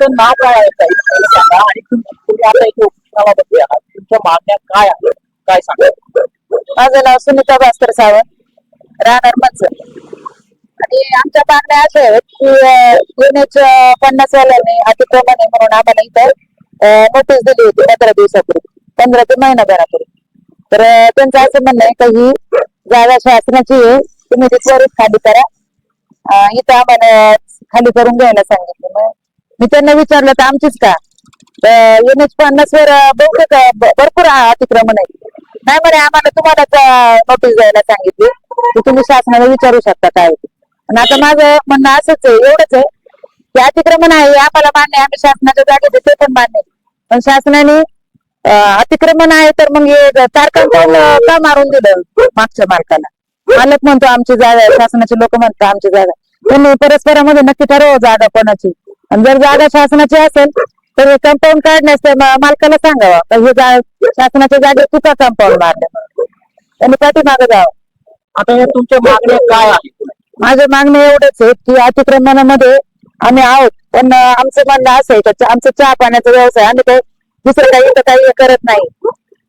तुमचं नाव काय आहे? ताई? मला सांगा आणि तुम- तुम्ही आता इथे उपोषणाला बसले आहात तुमच्या मागण्या काय आहेत? काय सांगा माझं नाव सुनीता भास्कर सावंत. राहणार मनसर आणि आमच्या मागण्या अशा आहेत की युनेच्या पन्नास वाल्यांनी अतिक्रमण आहे म्हणून आम्हाला इथं नोटीस दिली होती पंधरा दिवसापूर्वी. पंधरा ते महिनाभरापूर्वी. तर अं, त्यांचं असं म्हणणं आहे का ही जागा शासनाची आहे. तुम्ही ती त्वरित खाली करा. अं, इथं आम्हाला खाली करून घ्यायला सांगितलं. मग मी त्यांना विचारलं तर आमचीच का? युनेच पन्नास वर बहुतेक भरपूर अतिक्रमण आहे नाही म्हणे आम्हाला तुम्हालाच नोटीस द्यायला सांगितली. की तुम्ही शासनाला विचारू शकता काय. पण आता माझं म्हणणं असंच आहे एवढंच आहे की अतिक्रमण आहे आम्हाला मान्य आम्ही शासनाच्या जागेत ते पण मान्य पण शासनाने अतिक्रमण आहे तर मग हे का मारून दिलं मागच्या मालकाला? मालक म्हणतो आमची जागा आहे. शासनाचे लोक म्हणतात आमची जागा तुम्ही त्यांनी परस्परामध्ये नक्की ठरव जागा कोणाची? आणि जर जागा शासनाची असेल तर कंपाऊंड काढण्यास मालकाला सांगावा. का हे शासनाच्या जागेत तू का कंपाऊंड मारलं त्यांनी पाठीमागे जावं. आता या तुमच्या मागण्या काय आहेत? माझं मागणं एवढंच आहे की अतिक्रमणामध्ये आम्ही आहोत. पण आमचं म्हणणं असं आहे का आमचं चहा पाण्याचा व्यवसाय आम्ही काही दुसरं काही इथं काही करत नाही.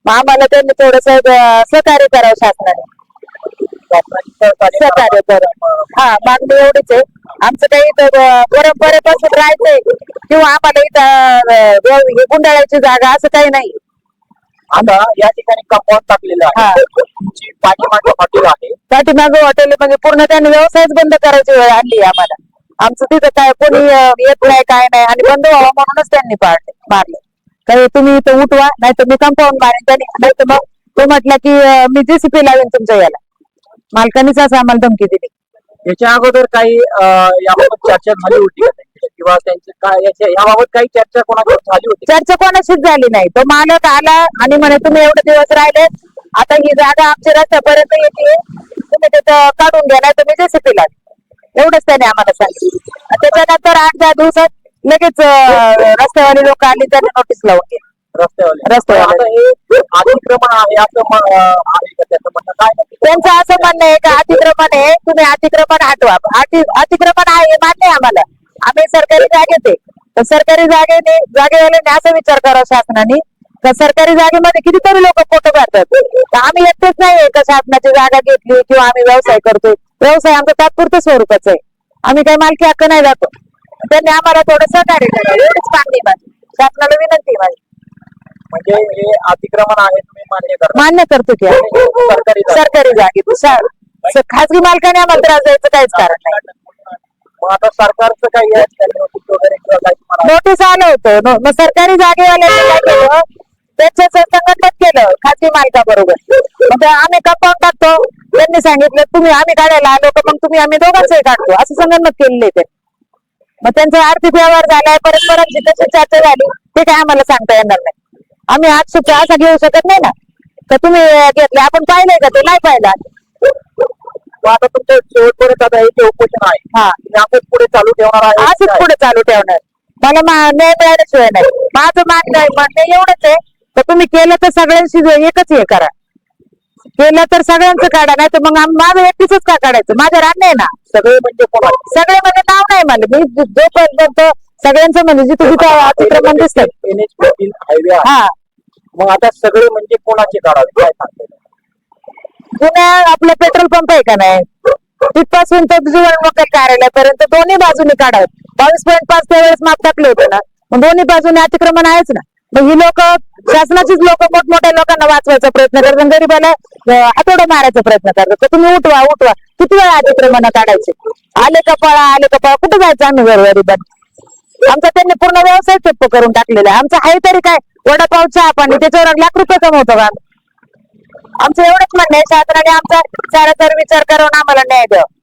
मग आम्हाला त्यांनी थोडस सहकार्य करावं शासनाने. शासनाची सहकार्य सहकार्य करावं हा मागणी एवढीच आहे आमचं काही इथं परंपरेपासून राहायचंय किंवा आम्हाला इथं गुंडाळायची जागा असं काही नाही. आता या ठिकाणी कंपाऊंड टाकलेलं हा. आहे तुमची पाठीमागे हॉटेल आहे. पाठीमागं हॉटेल म्हणजे पूर्ण त्यांनी व्यवसायच बंद करायची वेळ आणली आम्हाला. आमचं तिथं काय कोणी येत नाही काय नाही आणि बंद व्हावं म्हणूनच त्यांनी पाडले मारले. काही तुम्ही इथं उठवा नाही तर मी कंपाऊंड मारेन त्यांनी. नाही तर मग तो म्हटलं की मी जेसीपी लावेन तुमच्या याला. मालकानीच असं आम्हाला धमकी दिली. याच्या अगोदर काही याबाबत चर्चा झाली होती त्यांची? किंवा त्यांची काय याच्या याबाबत काही चर्चा कोणाची झाली होती? चर्चा कोणाशीच झाली नाही. तो मालक आला आणि म्हणे तुम्ही एवढे दिवस राहिले आता ही जागा आमच्या रस्त्यापर्यंत येते तुम्ही तिथं काढून घ्या नाही तुम्ही जेसीपी लावा एवढंच त्याने आम्हाला सांगितलं. त्याच्यानंतर आठ दहा दिवसात लगेच रस्त्यावाले लोक आली त्यांनी नोटीस लावून गेली रस्त्यावर अतिक्रमण आहे असं आहे का त्याचं म्हणणं? काय? त्यांचं असं म्हणणं आहे का अतिक्रमण आहे तुम्ही अतिक्रमण हटवा. अति अतिक्रमण आहे हे मान्य आम्हाला. आम्ही सरकारी जागेत आहे तर सरकारी जागेने जागेवाल्याने असा विचार करावा शासनाने. का सरकारी जागेमध्ये कितीतरी लोक फोटो काढतात. तर आम्ही एकटेच नाही का शासनाची जागा घेतली किंवा आम्ही व्यवसाय करतोय? व्यवसाय आमचा तात्पुरत्या स्वरूपाचा आहे. आम्ही काही मालकी हक्क नाही जातो. त्यांनी आम्हाला थोडं सहकार्य करावं एवढीच मागणी माझी. शासनाला विनंती माझी. म्हणजे हे अतिक्रमण आहे तुम्ही मान्य करा मान्य करतो की. सरकारी जागा. सरकारी जागेत. सा- खाजगी मालकाने आम्हाला त्रास द्यायचं काहीच कारण नाही. मग आता सरकारचं काही या ठिकाणी notice वगैरे किंवा काही तुम्हाला नोटीस आलं होतं. नो- मग सरकारी जागेवाल्याने काय केलं? त्याच्या संघटनेत केलं खाजगी मालकाबरोबर. मग ते आम्ही कंपाऊंड टाकतो. त्यांनी सांगितलं तुम्ही आम्ही काढायला आलो का? मग तुम्ही आम्ही दोघांचंही काढतो. असं संगणमत केलेलं त्यांनी. मग त्यांचा आर्थिक व्यवहार झालाय परस्परांची कशी चर्चा झाली ते काय आम्हाला सांगता येणार नाही. आम्ही आज सुट्टी असा घेऊ शकत नाही ना. तर तुम्ही घेतले आपण पाहिलंय का? ते नाही पाहिलं. मग आता तुमचं शेवटपर्यंत आता हे जे उपोषण आहे हा. यापुढे पुढे चालू ठेवणार आहे. असंच? पुढे चालू ठेवणार. मला मा- न्याय मिळाल्याशिवाय नाही. माझं मागणं आहे म्हणणं एवढंच आहे तर तुम्ही केलं तर सगळ्यांशी जे एकच हे करा. केलं तर सगळ्यांचं काढा नाही तर मग आम- माझं एकटीच का काढायचं? माझ्या रान नाही ना? सगळे म्हणजे कोण सगळे म्हणजे नाव नाही मला मी जो- जोपर्यंत सगळ्यांचं म्हणजे जिथं जिथं अतिक्रमण दिसत एन एच हायवे आहे. हा. मग आता सगळे म्हणजे कोणाचे काढावे? काय सांगते जुन्या आपलं पेट्रोल पंप आहे का नाही? तिथपासून तर जीवन कार्यालयापर्यंत दोन्ही बाजूने काढावं बावीस पॉईंट पाच त्यावेळेस माप टाकले होते ना. मग दोन्ही बाजूने अतिक्रमण आहेच ना. मग ही लोक शासनाचीच लोक मोठमोठ्या लोकांना वाचवायचा प्रयत्न करतात आणि गरीबाला आठवडा मारायचा प्रयत्न करतात. तर तुम्ही उठवा उठवा. किती वेळा अतिक्रमण काढायचे? आले का पळा आले का पळा. कुठे जायचं आम्ही गरीबांनी? आमचा त्यांनी पूर्ण व्यवसाय ठप्प करून टाकलेला आहे. आमचं आहे तरी काय? वडापाव चहा पाणी. त्याच्यावर लाख रुपये कमवतो का आम्ही? आमचं एवढंच म्हणणं आहे शासनाने आमचा सारा तर विचार करून आम्हाला न्याय द्यावा.